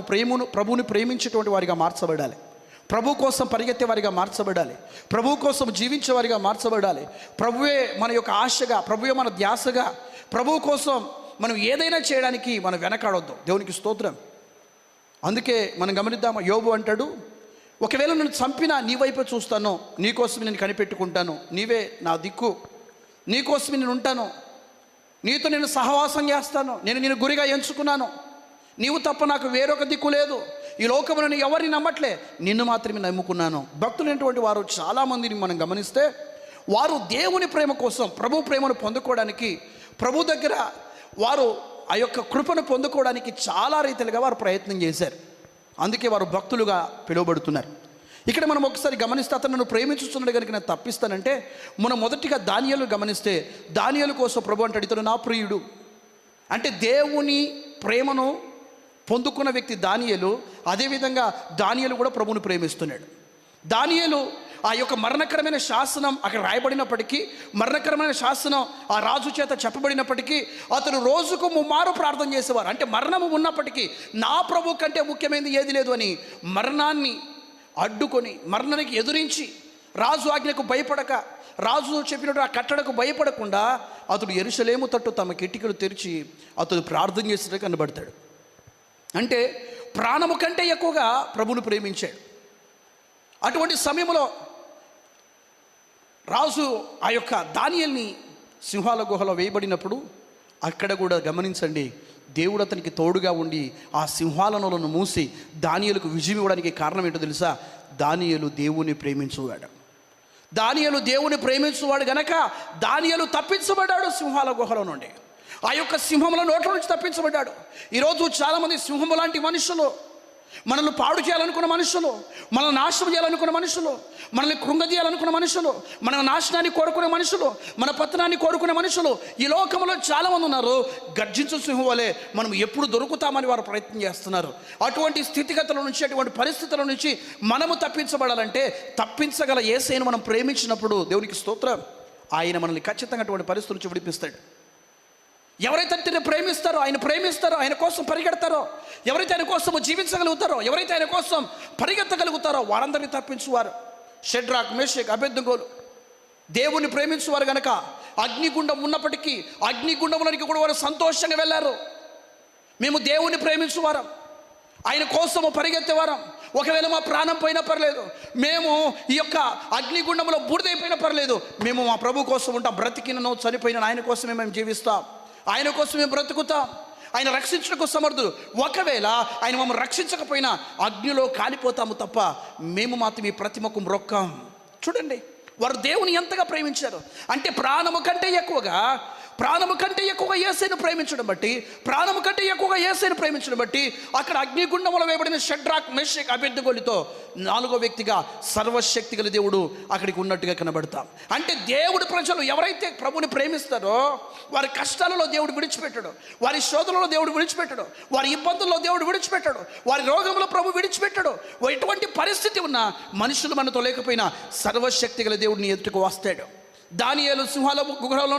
ప్రేమను ప్రభువుని ప్రేమించేటువంటి వారిగా మార్చబడాలి. ప్రభు కోసం పరిగెత్తే వారిగా మార్చబడాలి. ప్రభు కోసం జీవించే వారిగా మార్చబడాలి. ప్రభువే మన యొక్క ఆశగా ప్రభువే మన ధ్యాసగా ప్రభు కోసం మనం ఏదైనా చేయడానికి మనం వెనకాడొద్దు. దేవునికి స్తోత్రం. అందుకే మనం గమనిద్దామా? యోబు అంటాడు ఒకవేళ నన్ను చంపినా నీ వైపు చూస్తాను. నీకోసమే నేను కనిపెట్టుకుంటాను. నీవే నా దిక్కు. నీకోసమే నేను ఉంటాను. నీతో నేను సహవాసం చేస్తాను. నేను నేను గురిగా ఎంచుకున్నాను. నీవు తప్ప నాకు వేరొక దిక్కు లేదు. ఈ లోకమును నేను ఎవరిని నమ్మట్లే? నిన్ను మాత్రమే నమ్ముకున్నాను. భక్తులైనటువంటి వారు చాలామందిని మనం గమనిస్తే వారు దేవుని ప్రేమ కోసం ప్రభు ప్రేమను పొందుకోవడానికి ప్రభు దగ్గర వారు ఆ యొక్క కృపను పొందుకోవడానికి చాలా రీతిలుగా వారు ప్రయత్నం చేశారు. అందుకే వారు భక్తులుగా పిలువబడుతున్నారు. ఇక్కడ మనం ఒకసారి గమనిస్తే అతను నన్ను ప్రేమించుతున్నాడు కనుక నేను తప్పిస్తానంటే మనం మొదటిగా ధాన్యాలు గమనిస్తే ధాన్యాల కోసం ప్రభు అంటాడు ఇతడు నా ప్రియుడు. అంటే దేవుని ప్రేమను పొందుకున్న వ్యక్తి దానియలు అదేవిధంగా దానియలు కూడా ప్రభువును ప్రేమిస్తున్నాడు. దానియలు ఆ యొక్క మరణకరమైన శాసనం అక్కడ రాయబడినప్పటికీ మరణకరమైన శాసనం ఆ రాజు చేత చెప్పబడినప్పటికీ అతను రోజుకు ముమ్మారు ప్రార్థన చేసేవారు. అంటే మరణము ఉన్నప్పటికీ నా ప్రభు కంటే ముఖ్యమైనది ఏది లేదు అని మరణాన్ని అడ్డుకొని మరణానికి ఎదురించి రాజు ఆజ్ఞకు భయపడక రాజు చెప్పినట్టు ఆ కట్టడకు భయపడకుండా అతడు ఎరుసలేము తట్టు తమ కిటికలు తెరిచి అతడు ప్రార్థన చేసినట్టు కనబడతాడు. అంటే ప్రాణము కంటే ఎక్కువగా ప్రభుని ప్రేమించాడు. అటువంటి సమయంలో రాజు ఆ యొక్క దానియల్ని సింహాల గుహలో వేయబడినప్పుడు అక్కడ కూడా గమనించండి దేవుడు అతనికి తోడుగా ఉండి ఆ సింహాలనులను మూసి దానియలకు విజయం ఇవ్వడానికి కారణం ఏంటో తెలుసా? దానియలు దేవుని ప్రేమించువాడు. దానియలు దేవుని ప్రేమించువాడు గనక దానియలు తప్పించబడ్డాడు సింహాల గుహలో నుండి. ఆ యొక్క సింహముల నోట్ల నుంచి తప్పించబడ్డాడు. ఈరోజు చాలామంది సింహము లాంటి మనుషులు మనల్ని పాడు చేయాలనుకున్న మనుషులు మనల్ని నాశనం చేయాలనుకున్న మనుషులు మనల్ని కృంగదీయాలనుకున్న మనుషులు మన నాశనాన్ని కోరుకునే మనుషులు మన పతనాన్ని కోరుకునే మనుషులు ఈ లోకంలో చాలామంది ఉన్నారు. గర్జించు సింహం వలె మనం ఎప్పుడు దొరుకుతామని వారు ప్రయత్నం చేస్తున్నారు. అటువంటి స్థితిగతుల నుంచి అటువంటి పరిస్థితుల నుంచి మనము తప్పించబడాలంటే తప్పించగల ఏసైను మనం ప్రేమించినప్పుడు దేవునికి స్తోత్రం. ఆయన మనల్ని ఖచ్చితంగా అటువంటి పరిస్థితుల నుంచి విడిపిస్తాడు. ఎవరైతే ఆయన ప్రేమిస్తారో ఆయన ప్రేమిస్తారో ఆయన కోసం పరిగెడతారో ఎవరైతే ఆయన కోసం జీవించగలుగుతారో ఎవరైతే ఆయన కోసం పరిగెత్తగలుగుతారో వారందరినీ తప్పించువారు. షెడ్రాక్ మేషక్ అభ్యర్థంగోలు దేవుని ప్రేమించువారు గనక అగ్నిగుండం ఉన్నప్పటికీ అగ్నిగుండంలోనికి కూడా వారు సంతోషంగా వెళ్ళారు. మేము దేవుని ప్రేమించువారం. ఆయన కోసము పరిగెత్తేవారం. ఒకవేళ మా ప్రాణం పోయినా పర్లేదు. మేము ఈ యొక్క అగ్నిగుండంలో బూడిదైపోయినా పర్లేదు. మేము మా ప్రభు కోసం ఉంటాం. బ్రతికినను చనిపోయిన ఆయన కోసమే మేము జీవిస్తాం. ఆయన కోసం మేము బ్రతుకుతాం. ఆయన రక్షించడానికి సమర్థుడు ఒకవేళ ఆయన మమ్మల్ని రక్షించకపోయినా అగ్నిలో కాలిపోతాము తప్ప మేము మాత్రం ఈ ప్రతిమకు మ్రొక్కాం. చూడండి వారు దేవుని ఎంతగా ప్రేమించారు. అంటే ప్రాణము కంటే ఎక్కువగా ప్రాణము కంటే ఎక్కువగా ఏసైను ప్రేమించడం బట్టి ప్రాణము కంటే ఎక్కువగా ఏసైను ప్రేమించడం బట్టి అక్కడ అగ్నిగుండంలో వేయబడిన షడ్రాక్ మెషక్ అభ్యర్థగోలితో నాలుగో వ్యక్తిగా సర్వశక్తి గల దేవుడు అక్కడికి ఉన్నట్టుగా కనబడతాం. అంటే దేవుడు ప్రజలు ఎవరైతే ప్రభుని ప్రేమిస్తారో వారి కష్టాలలో దేవుడు విడిచిపెట్టడు. వారి శోధనలో దేవుడు విడిచిపెట్టడు. వారి ఇబ్బందుల్లో దేవుడు విడిచిపెట్టడు. వారి రోగంలో ప్రభు విడిచిపెట్టడు. ఎటువంటి పరిస్థితి ఉన్నా మనుషులు మనతో లేకపోయినా సర్వశక్తి గల దేవుడిని ఎదుటికి వస్తాడు. దానియాలు సింహాల గుహలో